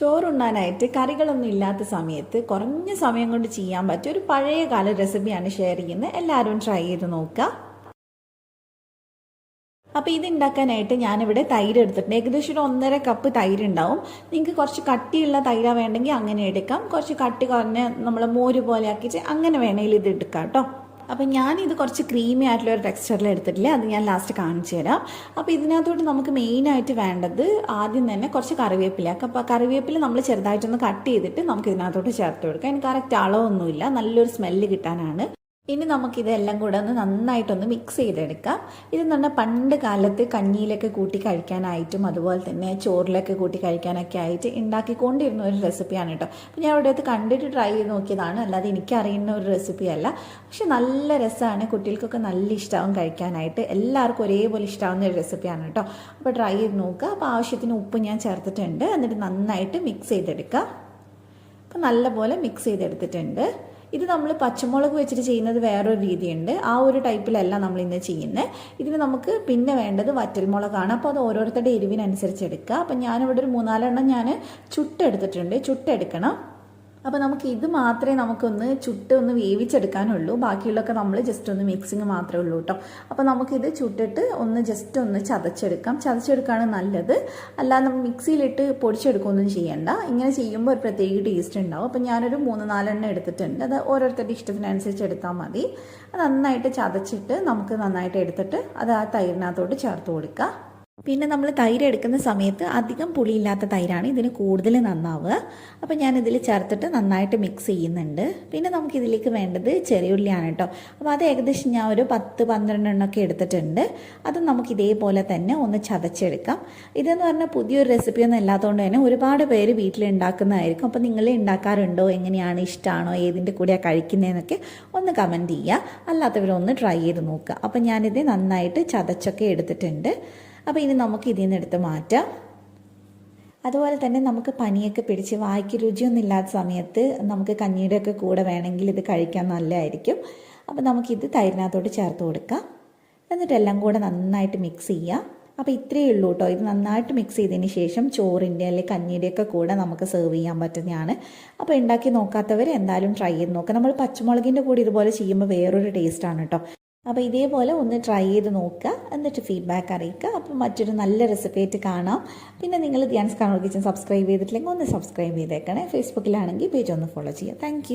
ചോറുണ്ണാനായിട്ട് കറികളൊന്നും ഇല്ലാത്ത സമയത്ത് കുറഞ്ഞ സമയം കൊണ്ട് ചെയ്യാൻ പറ്റിയ ഒരു പഴയ കാല റെസിപ്പിയാണ് ഷെയർ ചെയ്യുന്നത്. എല്ലാവരും ട്രൈ ചെയ്ത് നോക്കുക. അപ്പോൾ ഇത് ഉണ്ടാക്കാനായിട്ട് ഞാനിവിടെ തൈര് എടുത്തിട്ടുണ്ട്. ഏകദേശം ഒരു ഒന്നര കപ്പ് തൈര് ഉണ്ടാവും. നിങ്ങൾക്ക് കുറച്ച് കട്ടിയുള്ള തൈര വേണ്ടെങ്കിൽ അങ്ങനെ എടുക്കാം. കുറച്ച് കട്ടി കുറഞ്ഞ നമ്മൾ മോര് പോലെ ആക്കിയിട്ട് അങ്ങനെ വേണമെങ്കിൽ ഇത് എടുക്കാം കേട്ടോ. അപ്പം ഞാനിത് കുറച്ച് ക്രീമി ആയിട്ടുള്ള ഒരു ടെക്സ്ചറിൽ എടുത്തിട്ടില്ല? അത് ഞാൻ ലാസ്റ്റ് കാണിച്ചു തരാം. അപ്പോൾ ഇതിനകത്തോട്ട് നമുക്ക് മെയിനായിട്ട് വേണ്ടത് ആദ്യം തന്നെ കുറച്ച് കറിവേപ്പില. അപ്പോൾ കറിവേപ്പില നമ്മൾ ചെറുതായിട്ടൊന്ന് കട്ട് ചെയ്തിട്ട് നമുക്ക് ഇതിനകത്തോട്ട് ചേർത്ത് കൊടുക്കാം. അതിന് കറക്റ്റ് അളവൊന്നുമില്ല. നല്ലൊരു സ്മെല്ല് കിട്ടാനാണ്. ഇനി നമുക്കിതെല്ലാം കൂടെ ഒന്ന് നന്നായിട്ടൊന്ന് മിക്സ് ചെയ്തെടുക്കാം. ഇത് പറഞ്ഞാൽ പണ്ട് കാലത്ത് കഞ്ഞിയിലൊക്കെ കൂട്ടി കഴിക്കാനായിട്ടും അതുപോലെ തന്നെ ചോറിലൊക്കെ കൂട്ടി കഴിക്കാനൊക്കെ ആയിട്ട് ഉണ്ടാക്കിക്കൊണ്ടിരുന്ന ഒരു റെസിപ്പിയാണ് കേട്ടോ അപ്പോൾ ഞാൻ അവിടെ അത് കണ്ടിട്ട് ട്രൈ ചെയ്ത് നോക്കിയതാണ്. അല്ലാതെ എനിക്കറിയുന്ന ഒരു റെസിപ്പി അല്ല. പക്ഷെ നല്ല രസമാണ് കുട്ടികൾക്കൊക്കെ നല്ല ഇഷ്ടമാവും കഴിക്കാനായിട്ട്. എല്ലാവർക്കും ഒരേപോലെ ഇഷ്ടമാവുന്ന ഒരു റെസിപ്പിയാണ് കേട്ടോ അപ്പോൾ ട്രൈ ചെയ്ത് നോക്കുക. അപ്പോൾ ആവശ്യത്തിന് ഉപ്പ് ഞാൻ ചേർത്തിട്ടുണ്ട്. എന്നിട്ട് നന്നായിട്ട് മിക്സ് ചെയ്തെടുക്കുക. അപ്പോൾ നല്ലപോലെ മിക്സ് ചെയ്തെടുത്തിട്ടുണ്ട്. ഇത് നമ്മൾ പച്ചമുളക് വെച്ചിട്ട് ചെയ്യുന്നത് വേറൊരു രീതിയുണ്ട്. ആ ഒരു ടൈപ്പിലല്ല നമ്മൾ ഇന്ന് ചെയ്യുന്നത് ഇതിന് നമുക്ക് പിന്നെ വേണ്ടത് വറ്റൽമുളകാണ്. അപ്പോൾ അത് ഓരോരുത്തരുടെ എരിവിനനുസരിച്ച് എടുക്കുക. അപ്പം ഞാനിവിടെ ഒരു മൂന്നാലെണ്ണം ഞാൻ ചുട്ടെടുത്തിട്ടുണ്ട്. ചുട്ടെടുക്കണം. അപ്പോൾ നമുക്ക് ഇത് മാത്രമേ നമുക്കൊന്ന് ചുട്ട് ഒന്ന് വേവിച്ചെടുക്കാനുള്ളൂ. ബാക്കിയുള്ളൊക്കെ നമ്മൾ ജസ്റ്റ് ഒന്ന് മിക്സിങ് മാത്രമേ ഉള്ളൂ കേട്ടോ അപ്പോൾ നമുക്കിത് ചുട്ടിട്ട് ഒന്ന് ജസ്റ്റ് ഒന്ന് ചതച്ചെടുക്കാം. ചതച്ചെടുക്കുകയാണ് നല്ലത്. അല്ലാതെ നമ്മൾ മിക്സിയിലിട്ട് പൊടിച്ചെടുക്കുകയൊന്നും ചെയ്യണ്ട. ഇങ്ങനെ ചെയ്യുമ്പോൾ ഒരു പ്രത്യേക ടേസ്റ്റ് ഉണ്ടാവും. അപ്പോൾ ഞാനൊരു മൂന്ന് നാലെണ്ണം എടുത്തിട്ടുണ്ട്. അത് ഓരോരുത്തരുടെ ഇഷ്ടത്തിനനുസരിച്ച് എടുത്താൽ മതി. അത് നന്നായിട്ട് ചതച്ചിട്ട് നമുക്ക് നന്നായിട്ട് എടുത്തിട്ട് അത് ആ തൈരിനകത്തോട്ട് ചേർത്ത് കൊടുക്കുക പിന്നെ നമ്മൾ തൈര് എടുക്കുന്ന സമയത്ത് അധികം പുളിയില്ലാത്ത തൈരാണ് ഇതിന് കൂടുതൽ നന്നാവുക. ഞാൻ ഇതിൽ ചേർത്തിട്ട് നന്നായിട്ട് മിക്സ് ചെയ്യുന്നുണ്ട്. പിന്നെ നമുക്കിതിലേക്ക് വേണ്ടത് ചെറിയുള്ളിയാണ് കേട്ടോ. അപ്പോൾ അത് ഏകദേശം ഞാൻ ഒരു പത്ത് പന്ത്രണ്ടെണ്ണമൊക്കെ എടുത്തിട്ടുണ്ട്. അത് നമുക്ക് ഇതേപോലെ തന്നെ ഒന്ന് ചതച്ചെടുക്കാം. ഇതെന്ന് പറഞ്ഞാൽ പുതിയൊരു റെസിപ്പിയൊന്നും അല്ലാത്തതുകൊണ്ട് തന്നെ ഒരുപാട് പേര് വീട്ടിൽ ഉണ്ടാക്കുന്നതായിരിക്കും അപ്പോൾ നിങ്ങൾ ഉണ്ടാക്കാറുണ്ടോ എങ്ങനെയാണ്? ഇഷ്ടമാണോ ഏതിന്റെ കൂടെയാണ് കഴിക്കുന്നതെന്നൊക്കെ ഒന്ന് കമന്റ് ചെയ്യുക അല്ലാത്തവരൊന്ന് ട്രൈ ചെയ്ത് നോക്കുക. അപ്പോൾ ഞാനിത് നന്നായിട്ട് ചതച്ചൊക്കെ എടുത്തിട്ടുണ്ട്. അപ്പോൾ ഇനി നമുക്ക് ഇതിൽ നിന്ന് എടുത്ത് മാറ്റാം. അതുപോലെ തന്നെ നമുക്ക് പനിയൊക്കെ പിടിച്ച് വായിക്ക് രുചിയൊന്നും ഇല്ലാത്ത സമയത്ത് നമുക്ക് കഞ്ഞിയുടെ ഒക്കെ കൂടെ വേണമെങ്കിൽ ഇത് കഴിക്കാൻ നല്ലതായിരിക്കും. അപ്പോൾ നമുക്കിത് തൈരിനകത്തോട്ട് ചേർത്ത് കൊടുക്കാം. എന്നിട്ട് എല്ലാം കൂടെ നന്നായിട്ട് മിക്സ് ചെയ്യാം. അപ്പോൾ ഇത്രയേ ഉള്ളൂ കേട്ടോ. ഇത് നന്നായിട്ട് മിക്സ് ചെയ്തതിന് ശേഷം ചോറിന്റെ അല്ലെങ്കിൽ കഞ്ഞിയുടെയൊക്കെ കൂടെ നമുക്ക് സെർവ് ചെയ്യാൻ പറ്റുന്നതാണ്. അപ്പോൾ ഉണ്ടാക്കി നോക്കാത്തവർ എന്തായാലും ട്രൈ ചെയ്ത് നോക്കുക നമ്മൾ പച്ചമുളകിന്റെ കൂടെ ഇതുപോലെ ചെയ്യുമ്പോൾ വേറൊരു ടേസ്റ്റാണ് കേട്ടോ. അപ്പോൾ ഇതേപോലെ ഒന്ന് ട്രൈ ചെയ്ത് നോക്കുക എന്നിട്ട് ഫീഡ്ബാക്ക് അറിയിക്കുക. അപ്പോൾ മറ്റൊരു നല്ല റെസിപ്പി ആയിട്ട് കാണാം. പിന്നെ നിങ്ങൾ ധ്യാൻസ് കാണുക കിച്ചൻ സബ്സ്ക്രൈബ് ചെയ്തിട്ടില്ലെങ്കിൽ ഒന്ന് സബ്സ്ക്രൈബ് ചെയ്തേക്കണേ. ഫേസ്ബുക്കിലാണെങ്കിൽ പേജ് ഒന്ന് ഫോളോ ചെയ്യുക. താങ്ക്